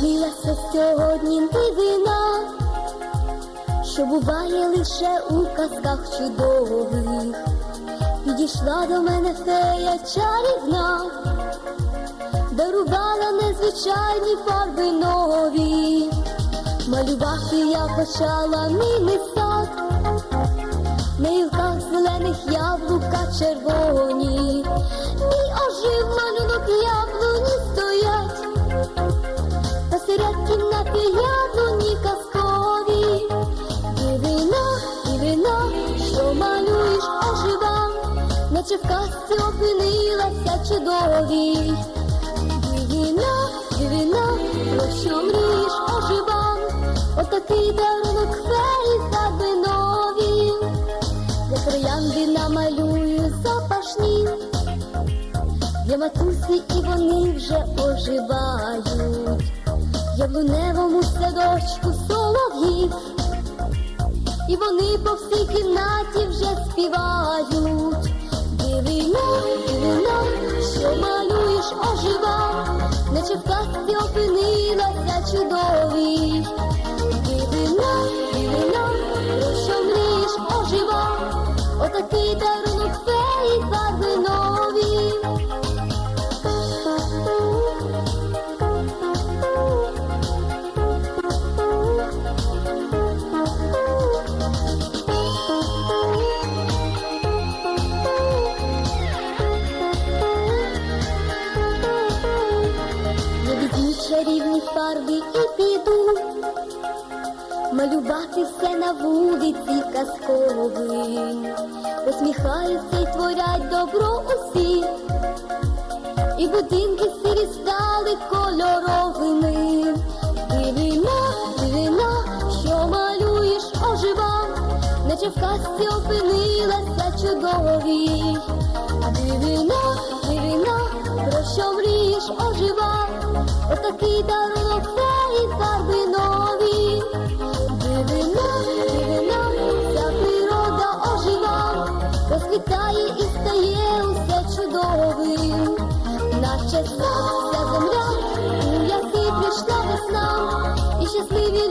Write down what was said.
З'явилася сьогодні дивина, що буває лише у казках чудових. Підійшла до мене фея чарівна, дарувала незвичайні фарби нові. Малювати я почала милий сад, на гілках зелених яблука червоні, мій ожив малюнок яблуні Дивина, що малюєш ожива, наче в казці опинилася чудові. Дивина, дивина, про що мрієш ожива, отакий дарунок феї фарби нові. Я троянди намалюю запашні, для матусі і вони вже оживають. Яблуневому садочку солов'їв, і вони по всій кімнаті вже співають. Дивино, дивино, що малюєш ожива, наче в казці опинилася чудові. Дивино, дивино, що мрієш ожива, отакий дарунок чарівні фарби і піду малювати все на вулиці казковим. Посміхаються й творять добро усі, і будинки сірі стали кольоровими. Дивина, дивина, що малюєш ожива, наче в казці опинилася чудові. Дарунок феї фарби нові. Дивина, дивина, вся природа ожива, розквітає і стає усе чудовим, наче вся земля, у ясі прийшла весна, і щасливі